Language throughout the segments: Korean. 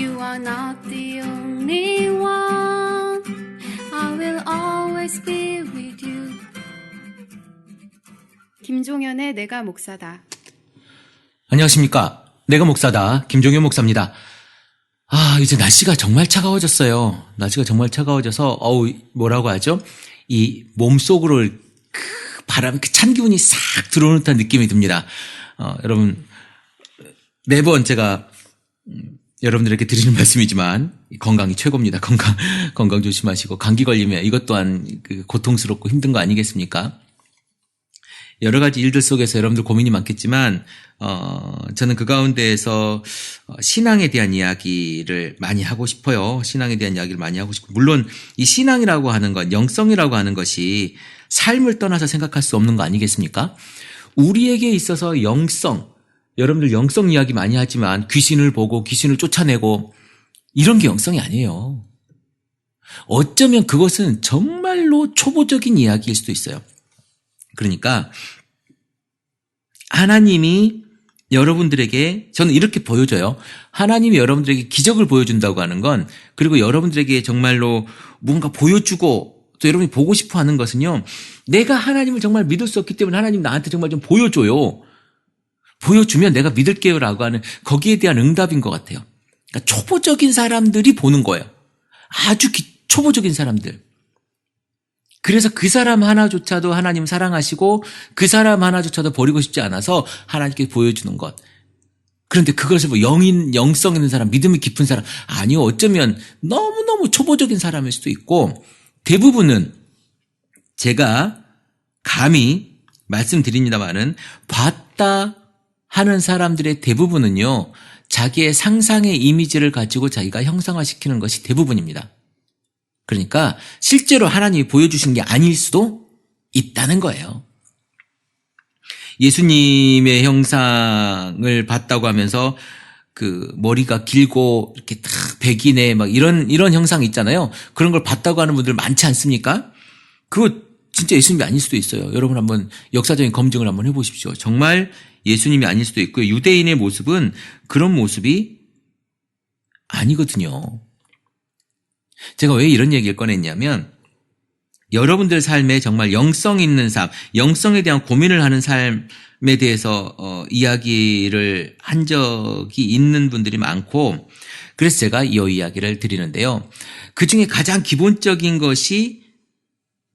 You are not the only one. I will always be with you. 김종현의 내가 목사다. 안녕하십니까. 내가 목사다. 김종현 목사입니다. 아, 이제 날씨가 정말 차가워졌어요. 날씨가 정말 차가워져서, 어우, 뭐라고 하죠? 이 몸속으로 그 바람, 그 찬 기운이 싹 들어오는 듯한 느낌이 듭니다. 어, 여러분, 매번 제가, 음, 여러분들에게 드리는 말씀이지만, 건강이 최고입니다. 건강, 건강 조심하시고, 감기 걸리면 이것 또한 그 고통스럽고 힘든 거 아니겠습니까? 여러 가지 일들 속에서 여러분들 고민이 많겠지만, 어, 저는 그 가운데에서 어, 신앙에 대한 이야기를 많이 하고 싶어요. 신앙에 대한 이야기를 많이 하고 싶고, 물론 이 신앙이라고 하는 것, 영성이라고 하는 것이 삶을 떠나서 생각할 수 없는 거 아니겠습니까? 우리에게 있어서 영성, 여러분들 영성 이야기 많이 하지만 귀신을 보고 귀신을 쫓아내고 이런 게 영성이 아니에요. 어쩌면 그것은 정말로 초보적인 이야기일 수도 있어요. 그러니까 하나님이 여러분들에게 저는 이렇게 보여줘요. 하나님이 여러분들에게 기적을 보여준다고 하는 건 그리고 여러분들에게 정말로 뭔가 보여주고 또 여러분이 보고 싶어 하는 것은요. 내가 하나님을 정말 믿을 수 없기 때문에 하나님 나한테 정말 좀 보여줘요. 보여주면 내가 믿을게요라고 하는 거기에 대한 응답인 것 같아요. 그러니까 초보적인 사람들이 보는 거예요. 아주 기- 초보적인 사람들. 그래서 그 사람 하나조차도 하나님 사랑하시고 그 사람 하나조차도 버리고 싶지 않아서 하나님께 보여주는 것. 그런데 그것을 뭐 영인, 영성 있는 사람, 믿음이 깊은 사람, 아니요. 어쩌면 너무너무 초보적인 사람일 수도 있고 대부분은 제가 감히 말씀드립니다만은 봤다 하는 사람들의 대부분은요, 자기의 상상의 이미지를 가지고 자기가 형상화시키는 것이 대부분입니다. 그러니까 실제로 하나님이 보여주신 게 아닐 수도 있다는 거예요. 예수님의 형상을 봤다고 하면서 그 머리가 길고 이렇게 딱 백인의 막 이런 이런 형상 있잖아요. 그런 걸 봤다고 하는 분들 많지 않습니까? 그거 진짜 예수님이 아닐 수도 있어요. 여러분 한번 역사적인 검증을 한번 해보십시오. 정말 예수님이 아닐 수도 있고요. 유대인의 모습은 그런 모습이 아니거든요. 제가 왜 이런 얘기를 꺼냈냐면 여러분들 삶에 정말 영성 있는 삶, 영성에 대한 고민을 하는 삶에 대해서 어, 이야기를 한 적이 있는 분들이 많고 그래서 제가 이 이야기를 드리는데요. 그 중에 가장 기본적인 것이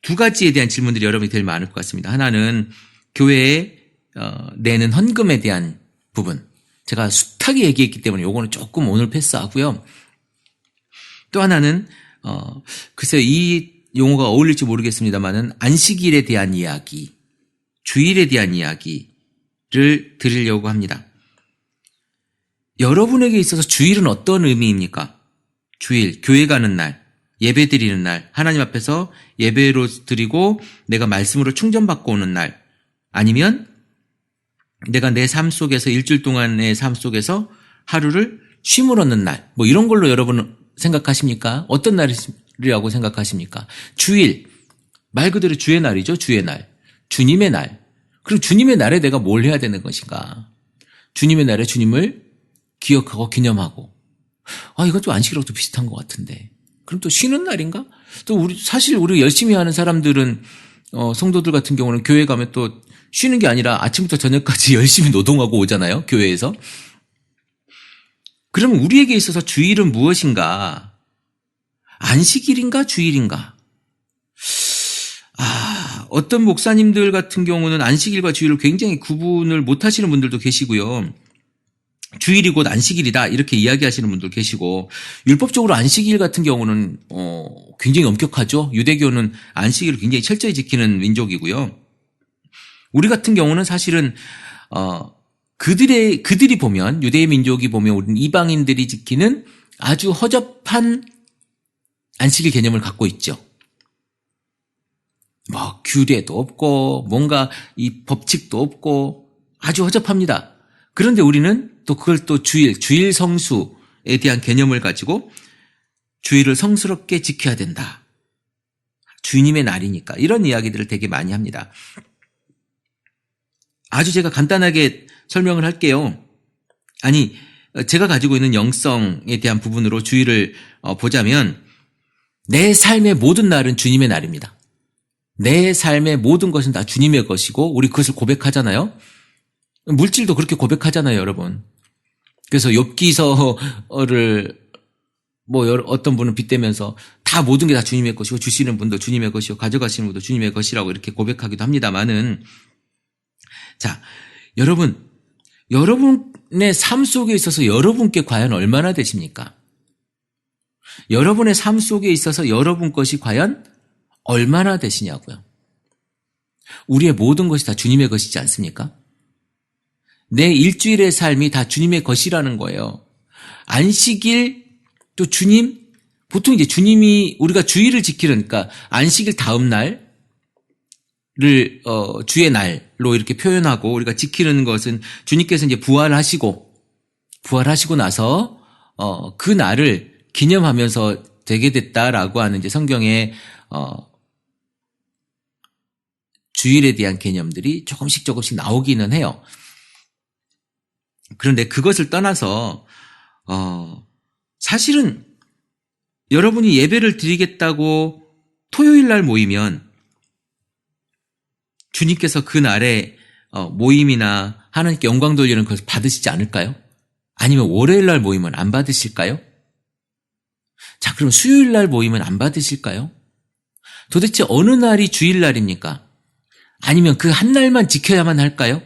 두 가지에 대한 질문들이 여러분이 제일 많을 것 같습니다. 하나는 교회에 어, 내는 헌금에 대한 부분. 제가 숱하게 얘기했기 때문에 요거는 조금 오늘 패스하고요. 또 하나는 어 글쎄 이 용어가 어울릴지 모르겠습니다만은 안식일에 대한 이야기, 주일에 대한 이야기를 드리려고 합니다. 여러분에게 있어서 주일은 어떤 의미입니까? 주일, 교회 가는 날, 예배 드리는 날, 하나님 앞에서 예배로 드리고 내가 말씀으로 충전받고 오는 날, 아니면 내가 내 삶 속에서 일주일 동안의 삶 속에서 하루를 쉼을 얻는 날, 뭐 이런 걸로 여러분은 생각하십니까? 어떤 날이라고 생각하십니까? 주일. 말 그대로 주의 날이죠. 주의 날. 주님의 날. 그럼 주님의 날에 내가 뭘 해야 되는 것인가? 주님의 날에 주님을 기억하고 기념하고. 아, 이건 좀 안식이랑도 비슷한 것 같은데. 그럼 또 쉬는 날인가? 또 우리, 사실 우리 열심히 하는 사람들은, 어, 성도들 같은 경우는 교회 가면 또 쉬는 게 아니라 아침부터 저녁까지 열심히 노동하고 오잖아요. 교회에서. 그러면 우리에게 있어서 주일은 무엇인가? 안식일인가 주일인가? 아, 어떤 목사님들 같은 경우는 안식일과 주일을 굉장히 구분을 못 하시는 분들도 계시고요. 주일이 곧 안식일이다 이렇게 이야기하시는 분들 계시고 율법적으로 안식일 같은 경우는 어, 굉장히 엄격하죠. 유대교는 안식일을 굉장히 철저히 지키는 민족이고요. 우리 같은 경우는 사실은 어, 그들의 그들이 보면 유대의 민족이 보면 우리는 이방인들이 지키는 아주 허접한 안식일 개념을 갖고 있죠. 뭐 규례도 없고 뭔가 이 법칙도 없고 아주 허접합니다. 그런데 우리는 또 그걸 또 주일 주일 성수에 대한 개념을 가지고 주일을 성스럽게 지켜야 된다. 주님의 날이니까 이런 이야기들을 되게 많이 합니다. 아주 제가 간단하게 설명을 할게요. 아니 어, 제가 가지고 있는 영성에 대한 부분으로 주의를 어, 보자면 내 삶의 모든 날은 주님의 날입니다. 내 삶의 모든 것은 다 주님의 것이고 우리 그것을 고백하잖아요. 물질도 그렇게 고백하잖아요, 여러분. 그래서 욥기서를 뭐 어떤 분은 빗대면서 다 모든 게 다 주님의 것이고 주시는 분도 주님의 것이고 가져가시는 분도 주님의 것이라고 이렇게 고백하기도 합니다만은 자 여러분 여러분의 삶 속에 있어서 여러분께 과연 얼마나 되십니까? 여러분의 삶 속에 있어서 여러분 것이 과연 얼마나 되시냐고요. 우리의 모든 것이 다 주님의 것이지 않습니까? 내 일주일의 삶이 다 주님의 것이라는 거예요. 안식일 또 주님 보통 이제 주님이 우리가 주일을 지키려니까 안식일 다음 날 을 어, 주의 날로 이렇게 표현하고 우리가 지키는 것은 주님께서 이제 부활하시고 부활하시고 나서 어, 그 날을 기념하면서 되게 됐다라고 하는 이제 성경의 어, 주일에 대한 개념들이 조금씩 조금씩 나오기는 해요. 그런데 그것을 떠나서 어, 사실은 여러분이 예배를 드리겠다고 토요일 날 모이면 주님께서 그 날에 어, 모임이나 하나님께 영광 돌리는 것을 받으시지 않을까요? 아니면 월요일 날 모이면 안 받으실까요? 자, 그럼 수요일 날 모이면 안 받으실까요? 도대체 어느 날이 주일 날입니까? 아니면 그 한 날만 지켜야만 할까요?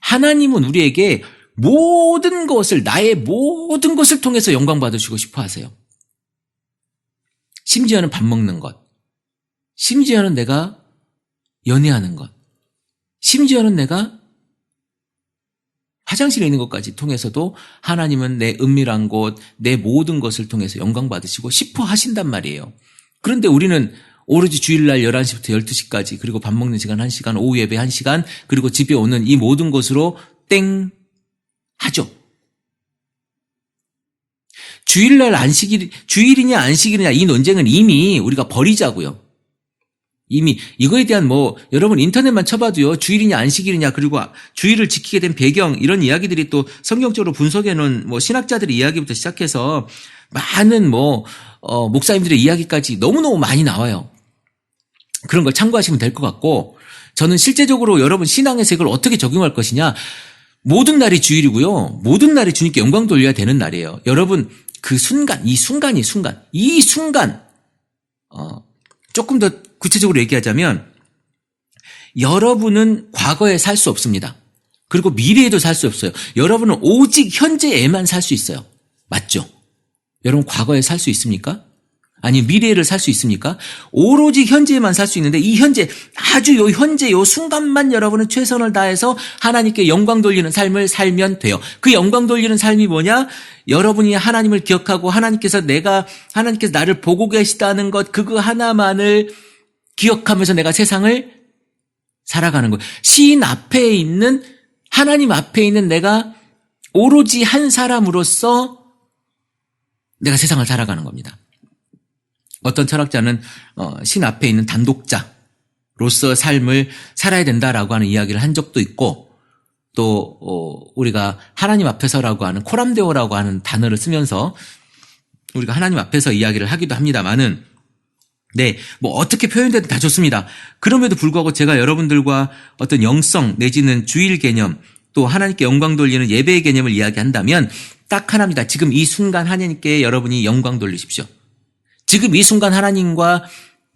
하나님은 우리에게 모든 것을, 나의 모든 것을 통해서 영광 받으시고 싶어 하세요. 심지어는 밥 먹는 것. 심지어는 내가 연애하는 것. 심지어는 내가 화장실에 있는 것까지 통해서도 하나님은 내 은밀한 곳, 내 모든 것을 통해서 영광 받으시고 싶어 하신단 말이에요. 그런데 우리는 오로지 주일날 11시부터 12시까지 그리고 밥 먹는 시간 1시간, 오후 예배 1시간 그리고 집에 오는 이 모든 것으로 땡 하죠. 주일날 안식일, 주일이냐 안식일이냐 이 논쟁은 이미 우리가 버리자고요. 이미 이거에 대한 뭐 여러분 인터넷만 쳐봐도요 주일이냐 안식일이냐 그리고 주일을 지키게 된 배경 이런 이야기들이 또 성경적으로 분석해 놓은 뭐 신학자들의 이야기부터 시작해서 많은 뭐 어, 목사님들의 이야기까지 너무너무 많이 나와요. 그런 걸 참고하시면 될 것 같고 저는 실제적으로 여러분 신앙에서 이걸 어떻게 적용할 것이냐 모든 날이 주일이고요. 모든 날이 주님께 영광 돌려야 되는 날이에요. 여러분 그 순간 이 순간이 순간 이 순간 어, 조금 더 구체적으로 얘기하자면 여러분은 과거에 살 수 없습니다. 그리고 미래에도 살 수 없어요. 여러분은 오직 현재에만 살 수 있어요. 맞죠? 여러분 과거에 살 수 있습니까? 아니 미래를 살 수 있습니까? 오로지 현재에만 살 수 있는데 이 현재 아주 요 현재 요 순간만 여러분은 최선을 다해서 하나님께 영광 돌리는 삶을 살면 돼요. 그 영광 돌리는 삶이 뭐냐? 여러분이 하나님을 기억하고 하나님께서 내가 하나님께서 나를 보고 계시다는 것 그거 하나만을 기억하면서 내가 세상을 살아가는 거예요. 시인 앞에 있는 하나님 앞에 있는 내가 오로지 한 사람으로서 내가 세상을 살아가는 겁니다. 어떤 철학자는 어, 신 앞에 있는 단독자로서 삶을 살아야 된다라고 하는 이야기를 한 적도 있고 또 어, 우리가 하나님 앞에서라고 하는 코람데오라고 하는 단어를 쓰면서 우리가 하나님 앞에서 이야기를 하기도 합니다만은 네, 뭐 어떻게 표현되든 다 좋습니다. 그럼에도 불구하고 제가 여러분들과 어떤 영성 내지는 주일 개념 또 하나님께 영광 돌리는 예배의 개념을 이야기한다면 딱 하나입니다. 지금 이 순간 하나님께 여러분이 영광 돌리십시오. 지금 이 순간 하나님과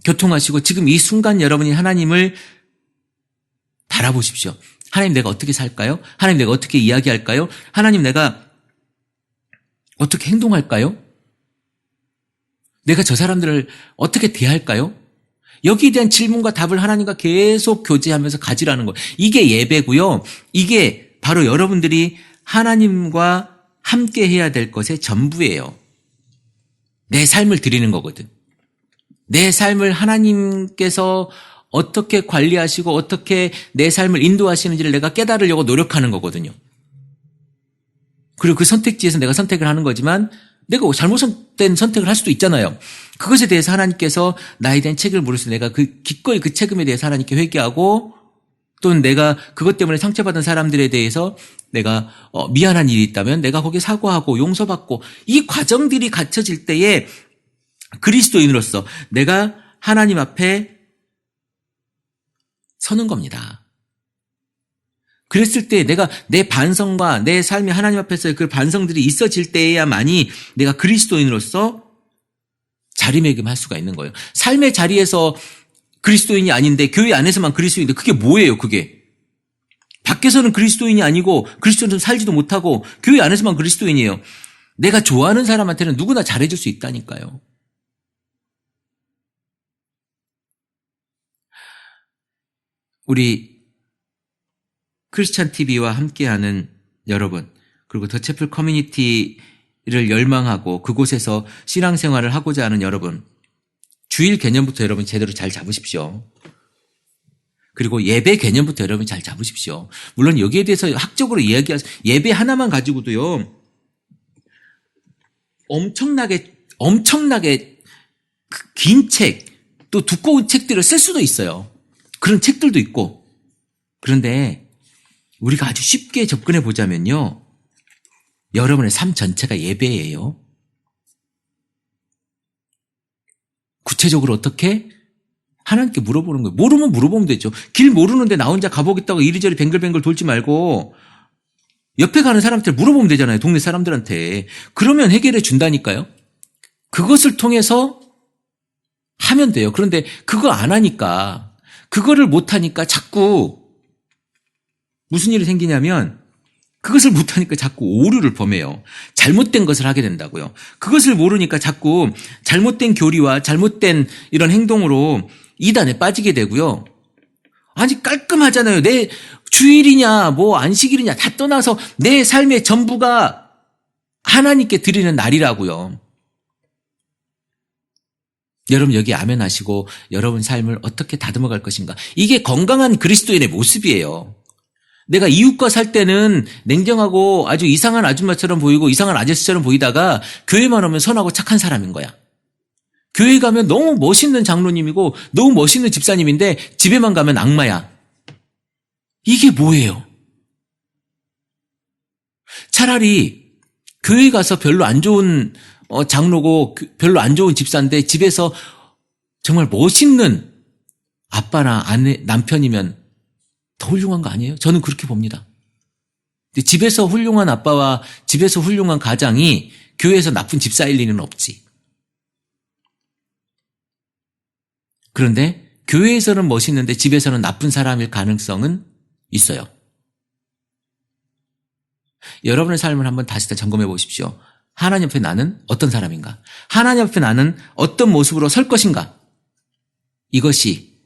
교통하시고 지금 이 순간 여러분이 하나님을 바라보십시오. 하나님 내가 어떻게 살까요? 하나님 내가 어떻게 이야기할까요? 하나님 내가 어떻게 행동할까요? 내가 저 사람들을 어떻게 대할까요? 여기에 대한 질문과 답을 하나님과 계속 교제하면서 가지라는 거예요. 이게 예배고요. 이게 바로 여러분들이 하나님과 함께 해야 될 것의 전부예요. 내 삶을 드리는 거거든. 내 삶을 하나님께서 어떻게 관리하시고 어떻게 내 삶을 인도하시는지를 내가 깨달으려고 노력하는 거거든요. 그리고 그 선택지에서 내가 선택을 하는 거지만 내가 잘못된 선택을 할 수도 있잖아요. 그것에 대해서 하나님께서 나에 대한 책임을 물으셔서 내가 그 기꺼이 그 책임에 대해서 하나님께 회개하고 또는 내가 그것 때문에 상처받은 사람들에 대해서 내가 어, 미안한 일이 있다면 내가 거기에 사과하고 용서받고 이 과정들이 갖춰질 때에 그리스도인으로서 내가 하나님 앞에 서는 겁니다. 그랬을 때 내가 내 반성과 내 삶이 하나님 앞에서의 그 반성들이 있어질 때에야만이 내가 그리스도인으로서 자리매김할 수가 있는 거예요. 삶의 자리에서 그리스도인이 아닌데 교회 안에서만 그리스도인인데 그게 뭐예요, 그게? 밖에서는 그리스도인이 아니고 그리스도인처럼 살지도 못하고 교회 안에서만 그리스도인이에요. 내가 좋아하는 사람한테는 누구나 잘해줄 수 있다니까요. 우리 크리스찬 TV와 함께하는 여러분, 그리고 더채플 커뮤니티를 열망하고 그곳에서 신앙생활을 하고자 하는 여러분, 주일 개념부터 여러분 제대로 잘 잡으십시오. 그리고 예배 개념부터 여러분 잘 잡으십시오. 물론 여기에 대해서 학적으로 이야기할 예배 하나만 가지고도요. 엄청나게 엄청나게 그긴 책, 또 두꺼운 책들을 쓸 수도 있어요. 그런 책들도 있고. 그런데 우리가 아주 쉽게 접근해 보자면요. 여러분의 삶 전체가 예배예요. 구체적으로 어떻게? 하나님께 물어보는 거예요. 모르면 물어보면 되죠. 길 모르는데 나 혼자 가보겠다고 이리저리 뱅글뱅글 돌지 말고 옆에 가는 사람한테 물어보면 되잖아요. 동네 사람들한테. 그러면 해결해 준다니까요. 그것을 통해서 하면 돼요. 그런데 그거 안 하니까 그거를 못 하니까 자꾸 무슨 일이 생기냐면 그것을 못하니까 자꾸 오류를 범해요. 잘못된 것을 하게 된다고요. 그것을 모르니까 자꾸 잘못된 교리와 잘못된 이런 행동으로 이단에 빠지게 되고요. 아니 깔끔하잖아요. 내 주일이냐 뭐 안식일이냐 다 떠나서 내 삶의 전부가 하나님께 드리는 날이라고요. 여러분 여기 아멘 하시고 여러분 삶을 어떻게 다듬어 갈 것인가. 이게 건강한 그리스도인의 모습이에요. 내가 이웃과 살 때는 냉정하고 아주 이상한 아줌마처럼 보이고 이상한 아저씨처럼 보이다가 교회만 오면 선하고 착한 사람인 거야. 교회 가면 너무 멋있는 장로님이고 너무 멋있는 집사님인데 집에만 가면 악마야. 이게 뭐예요? 차라리 교회 가서 별로 안 좋은 어, 장로고 그- 별로 안 좋은 집사인데 집에서 정말 멋있는 아빠나 아내, 남편이면 더 훌륭한 거 아니에요? 저는 그렇게 봅니다. 집에서 훌륭한 아빠와 집에서 훌륭한 가장이 교회에서 나쁜 집사일 리는 없지. 그런데 교회에서는 멋있는데 집에서는 나쁜 사람일 가능성은 있어요. 여러분의 삶을 한번 다시 다 점검해 보십시오. 하나님 앞에 나는 어떤 사람인가? 하나님 앞에 나는 어떤 모습으로 설 것인가? 이것이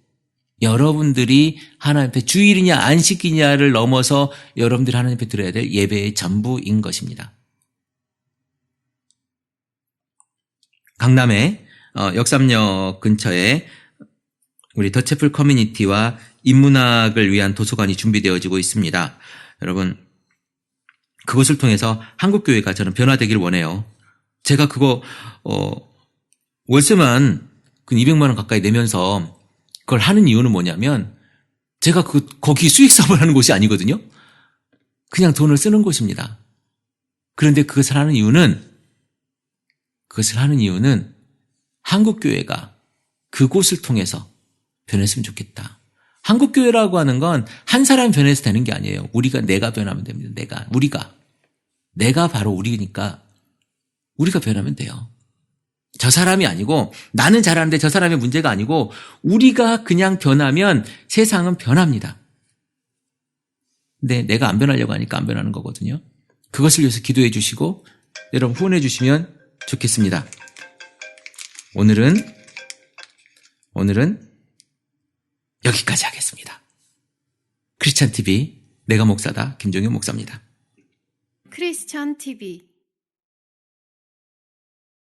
여러분들이 하나님 앞에 주일이냐 안식이냐를 넘어서 여러분들이 하나님 앞에 드려야 될 예배의 전부인 것입니다. 강남의 어, 역삼역 근처에 우리 더채플 커뮤니티와 인문학을 위한 도서관이 준비되어지고 있습니다. 여러분 그것을 통해서 한국 교회가 저는 변화되기를 원해요. 제가 그거 어, 월세만 그 200만 원 가까이 내면서 그걸 하는 이유는 뭐냐면 제가 그 거기 수익 사업을 하는 곳이 아니거든요. 그냥 돈을 쓰는 곳입니다. 그런데 그것을 하는 이유는 그것을 하는 이유는 한국 교회가 그곳을 통해서 변했으면 좋겠다. 한국 교회라고 하는 건 한 사람 변해서 되는 게 아니에요. 우리가 내가 변하면 됩니다. 내가 우리가 내가 바로 우리니까 우리가 변하면 돼요. 저 사람이 아니고 나는 잘하는데 저 사람의 문제가 아니고 우리가 그냥 변하면 세상은 변합니다. 근데 내가 안 변하려고 하니까 안 변하는 거거든요. 그것을 위해서 기도해 주시고 여러분 후원해 주시면 좋겠습니다. 오늘은 오늘은 여기까지 하겠습니다. 크리스찬 TV 내가 목사다 김종현 목사입니다. 크리스천 TV